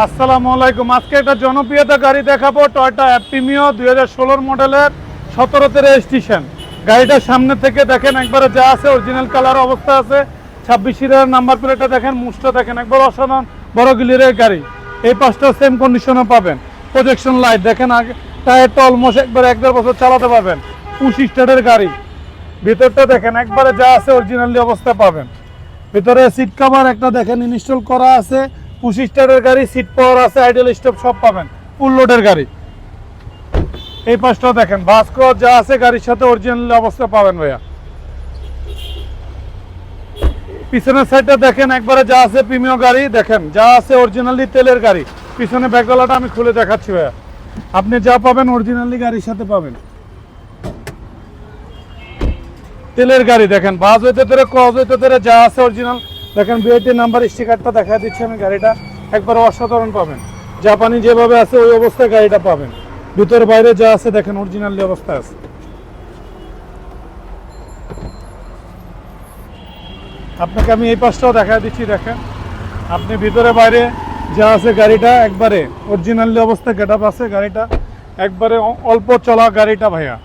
আসসালামু আলাইকুম। আজকে একটা জনপ্রিয়তা গাড়ি দেখাবো টয়টা অ্যাপটিমিও দুই হাজার ষোলোর মডেলের সতেরোতে রেজিস্ট্রেশন গাড়িটার সামনে থেকে দেখেন, একবারে যা আছে অরিজিনাল কালার অবস্থা আছে। ছাব্বিশ সিরিয়ার নাম্বার প্লেটটা দেখেন মুখটা দেখেন, একবার অসাধারণ, বড় গিলিরের গাড়ি। এই পাঁচটা সেম কন্ডিশনে পাবেন। প্রজেকশন লাইট দেখেন আগে টায়ারটা অলমোস্ট একবার এক দেড় বছর চালাতে পারবেন। পুশ স্টার্টের গাড়ি। ভিতরটা দেখেন, একবারে যা আছে অরিজিনালি অবস্থা পাবেন। ভিতরে সিট কভার একটা দেখেন ইনস্টল করা আছে। স্টারের গাড়ি সিট পাওয়ার আছে আইডল স্টপ সব পাবেন। ফুল লোডের গাড়ি। এই পাশটা দেখেন ভাস্কর যা আছে, গাড়ির সাথে অরিজিনাল অবস্থা পাবেন ভাইয়া। পিছনের সাইডটা দেখেন, একবারে যা আছে প্রিমিয় গাড়ি, দেখেন, যা আছে অরিজিনালি তেলের গাড়ি। পিছনে ব্যাকডালাটা আমি খুলে দেখাচ্ছি ভাইয়া। আপনি যা পাবেন অরিজিনালি গাড়ির সাথে পাবেন। তেলের গাড়ি দেখেন বাস হইতে ধরে ক্রস হইতে ধরে যা আছে অরিজিনাল দেখেন বিআইটি নাম্বার স্টিকারটা দেখা দিচ্ছি আমি গাড়িটা। একবার অসাধারণ পাবেন। জাপানি যেভাবে আছে, ওই অবস্থায় গাড়িটা পাবেন। ভিতর বাইরে যা আছে, দেখেন অরিজিনালি অবস্থা আছে। আপনাকে আমি এই পাশটাও দেখা দিচ্ছি, দেখেন। আপনি ভিতরে বাইরে যা আছে গাড়িটা, একবারে অরিজিনালি অবস্থা গেট আছে গাড়িটা। একবারে অল্প চলা গাড়িটা ভাইয়া।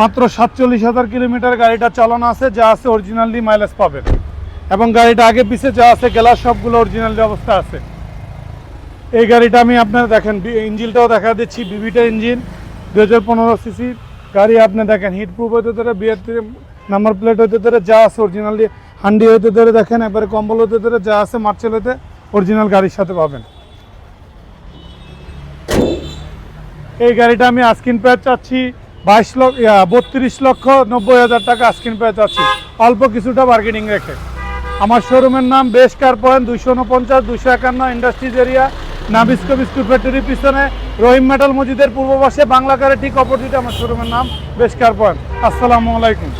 মাত্র সাতচল্লিশ হাজার কিলোমিটার গাড়িটা চালানো আছে, যা আছে অরিজিনালি মাইলেজ পাবেন। এবং গাড়িটা আগে পিছে যা আছে, গ্লাস সবগুলো অরিজিনাল অবস্থা আছে। এই গাড়িটা আমি আপনার দেখেন ইঞ্জিনটাও দেখা দিচ্ছি বিভিটা ইঞ্জিন দু হাজার পনেরো সিসি। গাড়ি আপনি দেখেন হিট প্রুফ হতে ধরে বিয়ের নাম্বার প্লেট হতে ধরে, যা আছে অরিজিনাল হান্ডি হতে ধরে দেখেন, এবারে কম্বল হতে ধরে, যা আছে মার্চেল হতে অরিজিনাল গাড়ির সাথে পাবেন। এই গাড়িটা আমি আস্কিন প্রায় চাচ্ছি, বাইশ লক্ষ বত্রিশ লক্ষ নব্বই হাজার টাকা আস্কিন প্রায় চাচ্ছি। অল্প কিছুটা বার্গেনিং রেখে। আমার শোরুমের নাম বেশ কার পয়েন্ট, দুইশো উনপঞ্চাশ, দুইশো একান্ন ইন্ডাস্ট্রিজ এরিয়া নাবিস্কো বিস্কুট ফ্যাক্টরির পিছনে রহিম মেটাল মসজিদের পূর্ব পাশে বাংলা কারে ঠিক অপোজিট আমার শোরুমের নাম বেশ কার পয়েন্ট। আসসালামু আলাইকুম।